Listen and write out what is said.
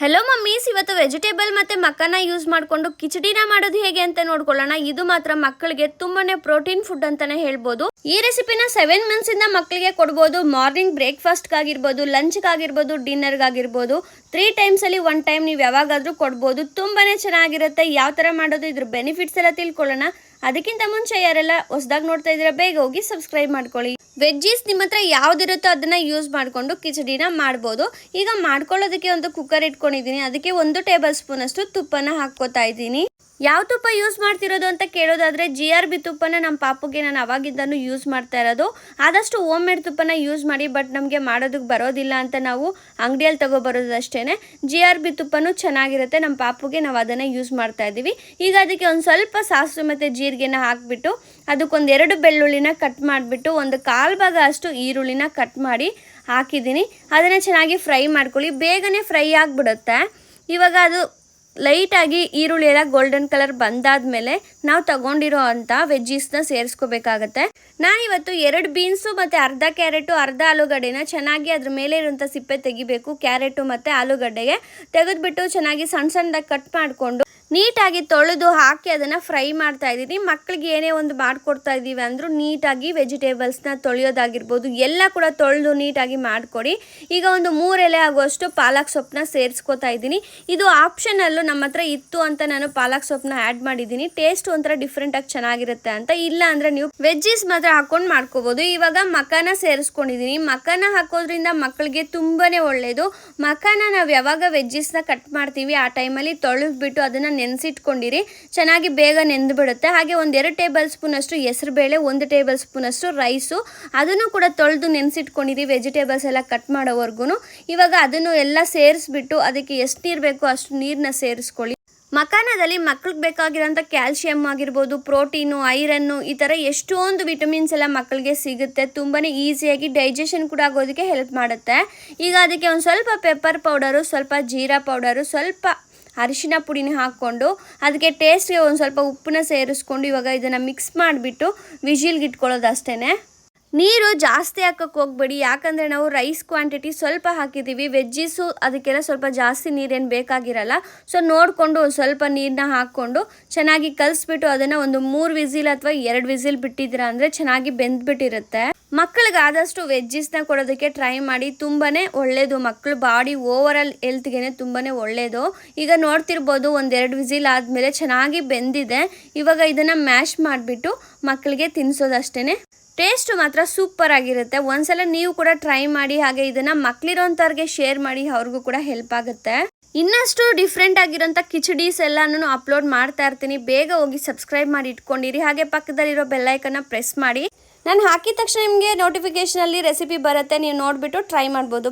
Hello mummies ಇವತ್ತು vegetable ಮತ್ತೆ ಮಕ್ಕನ use ಮಾಡಿಕೊಂಡು ಕಿಚಡಿನ ಮಾಡೋದು ಹೇಗೆ ಅಂತ ನೋಡ್ಕೊಳ್ಳೋಣ. ಇದು ಮಾತ್ರ ಮಕ್ಕಳಿಗೆ ತುಂಬಾನೇ ಪ್ರೋಟೀನ್ ಫುಡ್ ಅಂತಾನೆ ಹೇಳ್ಬೋದು. ಈ ರೆಸಿಪಿನ ಸೆವೆನ್ ಮಂತ್ಸ್ ಇಂದ ಮಕ್ಕಳಿಗೆ ಕೊಡ್ಬೋದು. ಮಾರ್ನಿಂಗ್ ಬ್ರೇಕ್ಫಾಸ್ಟ್ ಆಗಿರ್ಬೋದು ಲಂಚ್ ಆಗಿರ್ಬೋದು ಡಿನ್ನರ್ ಆಗಿರ್ಬೋದು ತ್ರೀ ಟೈಮ್ಸ್ ಅಲ್ಲಿ ಒನ್ ಟೈಮ್ ನೀವು ಯಾವಾಗಾದ್ರೂ ಕೊಡ್ಬೋದು. ತುಂಬಾನೇ ಚೆನ್ನಾಗಿರುತ್ತೆ. ಯಾವ ತರ ಮಾಡೋದು ಇದ್ರ ಬೆನಿಫಿಟ್ಸ್ ಎಲ್ಲ ತಿಳ್ಕೊಳ್ಳೋಣ. ಅದಕ್ಕಿಂತ ಮುಂಚೆ ಯಾರೆಲ್ಲ ಹೊಸದಾಗಿ ನೋಡ್ತಾ ಇದ್ರೆ ಬೇಗ ಹೋಗಿ ಸಬ್ಸ್ಕ್ರೈಬ್ ಮಾಡ್ಕೊಳ್ಳಿ. ವೆಜ್ಜೀಸ್ ನಿಮ್ಮ ಹತ್ರ ಯಾವ್ದಿರುತ್ತೋ ಅದನ್ನ ಯೂಸ್ ಮಾಡಿಕೊಂಡು ಕಿಚಡಿನ ಮಾಡ್ಬೋದು. ಈಗ ಮಾಡ್ಕೊಳ್ಳೋದಕ್ಕೆ ಒಂದು ಕುಕ್ಕರ್ ಇಟ್ಕೊಂಡಿದ್ದೀನಿ. ಅದಕ್ಕೆ ಒಂದು ಟೇಬಲ್ ಸ್ಪೂನ್ ಅಷ್ಟು ತುಪ್ಪನ ಹಾಕ್ಕೋತಾ ಇದ್ದೀನಿ. ಯಾವ ತುಪ್ಪ ಯೂಸ್ ಮಾಡ್ತಿರೋದು ಅಂತ ಕೇಳೋದಾದ್ರೆ ಜಿ ಆರ್ ಬಿ ತುಪ್ಪನ ನಮ್ಮ ಪಾಪುಗೆ ನಾನು ಅವಾಗಿಂದನೂ ಯೂಸ್ ಮಾಡ್ತಾ ಇರೋದು. ಆದಷ್ಟು ಓಮ್ ಮೇಡ್ ತುಪ್ಪನ ಯೂಸ್ ಮಾಡಿ, ಬಟ್ ನಮಗೆ ಮಾಡೋದಕ್ಕೆ ಬರೋದಿಲ್ಲ ಅಂತ ನಾವು ಅಂಗಡಿಯಲ್ಲಿ ತಗೊಬರೋದು ಅಷ್ಟೇ ಜಿ ಆರ್ ಬಿ ತುಪ್ಪನೂ ಚೆನ್ನಾಗಿರುತ್ತೆ, ನಮ್ಮ ಪಾಪುಗೆ ನಾವು ಅದನ್ನು ಯೂಸ್ ಮಾಡ್ತಾ ಇದ್ದೀವಿ. ಈಗ ಅದಕ್ಕೆ ಒಂದು ಸ್ವಲ್ಪ ಸಾಸಿವೆ ಮತ್ತು ಜೀರಿಗೆನ ಹಾಕಿಬಿಟ್ಟು ಅದಕ್ಕೊಂದು ಎರಡು ಬೆಳ್ಳುಳ್ಳಿನ ಕಟ್ ಮಾಡಿಬಿಟ್ಟು, ಒಂದು ಕಾಲು ಭಾಗ ಅಷ್ಟು ಈರುಳ್ಳಿನ ಕಟ್ ಮಾಡಿ ಹಾಕಿದ್ದೀನಿ. ಅದನ್ನು ಚೆನ್ನಾಗಿ ಫ್ರೈ ಮಾಡ್ಕೊಳ್ಳಿ. ಬೇಗನೆ ಫ್ರೈ ಆಗಿಬಿಡುತ್ತೆ. ಇವಾಗ ಅದು ಲೈಟಾಗಿ ಈರುಳ್ಳಿ ಎಲ್ಲ ಗೋಲ್ಡನ್ ಕಲರ್ ಬಂದಾದ್ಮೇಲೆ ನಾವು ತಗೊಂಡಿರೋ ಅಂಥ ವೆಜ್ಜೀಸ್ನ ಸೇರಿಸ್ಕೋಬೇಕಾಗತ್ತೆ. ನಾನಿವತ್ತು ಎರಡು ಬೀನ್ಸು ಮತ್ತು ಅರ್ಧ ಕ್ಯಾರೆಟು ಅರ್ಧ ಆಲೂಗಡ್ಡೆನ ಚೆನ್ನಾಗಿ ಅದ್ರ ಮೇಲೆ ಇರುವಂಥ ಸಿಪ್ಪೆ ತೆಗಿಬೇಕು ಕ್ಯಾರೆಟು ಮತ್ತು ಆಲೂಗಡ್ಡೆಗೆ. ತೆಗೆದ್ಬಿಟ್ಟು ಚೆನ್ನಾಗಿ ಸಣ್ಣ ಸಣ್ಣದಾಗಿ ಕಟ್ ಮಾಡಿಕೊಂಡು ನೀಟಾಗಿ ತೊಳೆದು ಹಾಕಿ ಅದನ್ನು ಫ್ರೈ ಮಾಡ್ತಾ ಇದ್ದೀನಿ. ಮಕ್ಕಳಿಗೆ ಏನೇ ಒಂದು ಮಾಡಿಕೊಡ್ತಾ ಇದ್ದೀವಿ ಅಂದರೂ ನೀಟಾಗಿ ವೆಜಿಟೇಬಲ್ಸ್ನ ತೊಳೆಯೋದಾಗಿರ್ಬೋದು, ಎಲ್ಲ ಕೂಡ ತೊಳೆದು ನೀಟಾಗಿ ಮಾಡಿಕೊಡಿ. ಈಗ ಒಂದು ಮೂರೆಲೆ ಆಗುವಷ್ಟು ಪಾಲಕ್ ಸೊಪ್ಪನ್ನ ಸೇರಿಸ್ಕೋತಾ ಇದ್ದೀನಿ. ಇದು ಆಪ್ಷನಲ್ಲೂ ನಮ್ಮ ಹತ್ರ ಇತ್ತು ಅಂತ ನಾನು ಪಾಲಕ್ ಸೊಪ್ಪನ್ನ ಆ್ಯಡ್ ಮಾಡಿದ್ದೀನಿ. ಟೇಸ್ಟ್ ಒಂಥರ ಡಿಫ್ರೆಂಟಾಗಿ ಚೆನ್ನಾಗಿರುತ್ತೆ ಅಂತ. ಇಲ್ಲ ಅಂದರೆ ನೀವು ವೆಜ್ಜೀಸ್ ಮಾತ್ರ ಹಾಕ್ಕೊಂಡು ಮಾಡ್ಕೋಬೋದು. ಇವಾಗ ಮಕಾನ ಸೇರಿಸ್ಕೊಂಡಿದ್ದೀನಿ. ಮಕಾನ ಹಾಕೋದ್ರಿಂದ ಮಕ್ಕಳಿಗೆ ತುಂಬಾ ಒಳ್ಳೆಯದು ಮಕಾನ ನಾವು ಯಾವಾಗ ವೆಜ್ಜೀಸ್ನ ಕಟ್ ಮಾಡ್ತೀವಿ, ಆ ಟೈಮಲ್ಲಿ ತೊಳೆದ್ಬಿಟ್ಟು ಅದನ್ನು ನೆನೆಸಿಟ್ಕೊಂಡಿರಿ. ಚೆನ್ನಾಗಿ ಬೇಗ ನೆಂದು ಬಿಡುತ್ತೆ ಹಾಗೆ ಒಂದೆರಡು ಟೇಬಲ್ ಸ್ಪೂನಷ್ಟು ಹೆಸರುಬೇಳೆ, ಒಂದು ಟೇಬಲ್ ಸ್ಪೂನಷ್ಟು ರೈಸು. ಅದನ್ನು ಕೂಡ ತೊಳೆದು ನೆನೆಸಿಟ್ಕೊಂಡಿರಿ ವೆಜಿಟೇಬಲ್ಸ್ ಎಲ್ಲ ಕಟ್ ಮಾಡೋವರೆಗೂ ಇವಾಗ ಅದನ್ನು ಎಲ್ಲ ಸೇರಿಸ್ಬಿಟ್ಟು ಅದಕ್ಕೆ ಎಷ್ಟು ನೀರು ಬೇಕೋ ಅಷ್ಟು ನೀರನ್ನ ಸೇರಿಸ್ಕೊಳ್ಳಿ. ಮಕಾನದಲ್ಲಿ ಮಕ್ಳಿಗೆ ಬೇಕಾಗಿರೋಂಥ ಕ್ಯಾಲ್ಶಿಯಮ್ ಆಗಿರ್ಬೋದು, ಪ್ರೋಟೀನು, ಐರನ್ನು ಈ ಥರ ಎಷ್ಟೊಂದು ವಿಟಮಿನ್ಸ್ ಎಲ್ಲ ಮಕ್ಕಳಿಗೆ ಸಿಗುತ್ತೆ. ತುಂಬಾ ಈಸಿಯಾಗಿ ಡೈಜೆಷನ್ ಕೂಡ ಆಗೋದಕ್ಕೆ ಹೆಲ್ಪ್ ಮಾಡುತ್ತೆ. ಈಗ ಅದಕ್ಕೆ ಒಂದು ಸ್ವಲ್ಪ ಪೆಪ್ಪರ್ ಪೌಡರು, ಸ್ವಲ್ಪ ಜೀರಾ ಪೌಡರು, ಸ್ವಲ್ಪ ಅರಿಶಿನ ಪುಡಿನ ಹಾಕ್ಕೊಂಡು ಅದಕ್ಕೆ ಟೇಸ್ಟ್ಗೆ ಒಂದು ಸ್ವಲ್ಪ ಉಪ್ಪನ್ನ ಸೇರಿಸ್ಕೊಂಡು ಇವಾಗ ಇದನ್ನು ಮಿಕ್ಸ್ ಮಾಡಿಬಿಟ್ಟು ವಿಜಿಲ್ಗೆ ಇಟ್ಕೊಳ್ಳೋದು ಅಷ್ಟೇ ನೀರು ಜಾಸ್ತಿ ಹಾಕಕ್ಕೆ ಹೋಗ್ಬೇಡಿ. ಯಾಕಂದರೆ ನಾವು ರೈಸ್ ಕ್ವಾಂಟಿಟಿ ಸ್ವಲ್ಪ ಹಾಕಿದ್ದೀವಿ. ವೆಜ್ಜೀಸು ಅದಕ್ಕೆಲ್ಲ ಸ್ವಲ್ಪ ಜಾಸ್ತಿ ನೀರೇನು ಬೇಕಾಗಿರಲ್ಲ. ಸೊ ನೋಡಿಕೊಂಡು ಸ್ವಲ್ಪ ನೀರನ್ನ ಹಾಕ್ಕೊಂಡು ಚೆನ್ನಾಗಿ ಕಲಿಸ್ಬಿಟ್ಟು ಅದನ್ನು ಒಂದು ಮೂರು ವಿಸಿಲ್ ಅಥವಾ ಎರಡು ವಿಸಿಲ್ ಬಿಟ್ಟಿದ್ದೀರಾ ಅಂದರೆ ಚೆನ್ನಾಗಿ ಬೆಂದ್ಬಿಟ್ಟಿರುತ್ತೆ. ಮಕ್ಕಳಿಗೆ ಆದಷ್ಟು ವೆಜ್ಜಿಸ್ನ ಕೊಡೋದಕ್ಕೆ ಟ್ರೈ ಮಾಡಿ. ತುಂಬಾ ಒಳ್ಳೆಯದು ಮಕ್ಕಳು ಬಾಡಿ ಓವರ್ ಆಲ್ ಹೆಲ್ತ್ಗೆ ತುಂಬಾ ಒಳ್ಳೆಯದು ಈಗ ನೋಡ್ತಿರ್ಬೋದು ಒಂದೆರಡು ವಿಸಿಲ್ ಆದಮೇಲೆ ಚೆನ್ನಾಗಿ ಬೆಂದಿದೆ. ಇವಾಗ ಇದನ್ನು ಮ್ಯಾಶ್ ಮಾಡಿಬಿಟ್ಟು ಮಕ್ಕಳಿಗೆ ತಿನ್ನಿಸೋದಷ್ಟೇ ಟೇಸ್ಟ್ ಮಾತ್ರ ಸೂಪರ್ ಆಗಿರುತ್ತೆ. ಒಂದ್ಸಲ ನೀವು ಕೂಡ ಟ್ರೈ ಮಾಡಿ ಹಾಗೆ ಇದನ್ನ ಮಕ್ಳಿರೋಂಥವ್ರಿಗೆ ಶೇರ್ ಮಾಡಿ ಅವ್ರಿಗೂ ಕೂಡ ಹೆಲ್ಪ್ ಆಗುತ್ತೆ. ಇನ್ನಷ್ಟು ಡಿಫ್ರೆಂಟ್ ಆಗಿರೋಂಥ ಕಿಚಡೀಸ್ ಎಲ್ಲಾನು ಅಪ್ಲೋಡ್ ಮಾಡ್ತಾ ಇರ್ತೀನಿ. ಬೇಗ ಹೋಗಿ ಸಬ್ಸ್ಕ್ರೈಬ್ ಮಾಡಿ ಇಟ್ಕೊಂಡಿರಿ. ಹಾಗೆ ಪಕ್ಕದಲ್ಲಿರೋ ಬೆಲ್ಲೈಕನ್ನ ಪ್ರೆಸ್ ಮಾಡಿ. ನಾನು ಹಾಕಿದ ತಕ್ಷಣ ನಿಮಗೆ ನೋಟಿಫಿಕೇಶನಲ್ಲಿ ರೆಸಿಪಿ ಬರುತ್ತೆ. ನೀವು ನೋಡಿಬಿಟ್ಟು ಟ್ರೈ ಮಾಡ್ಬೋದು.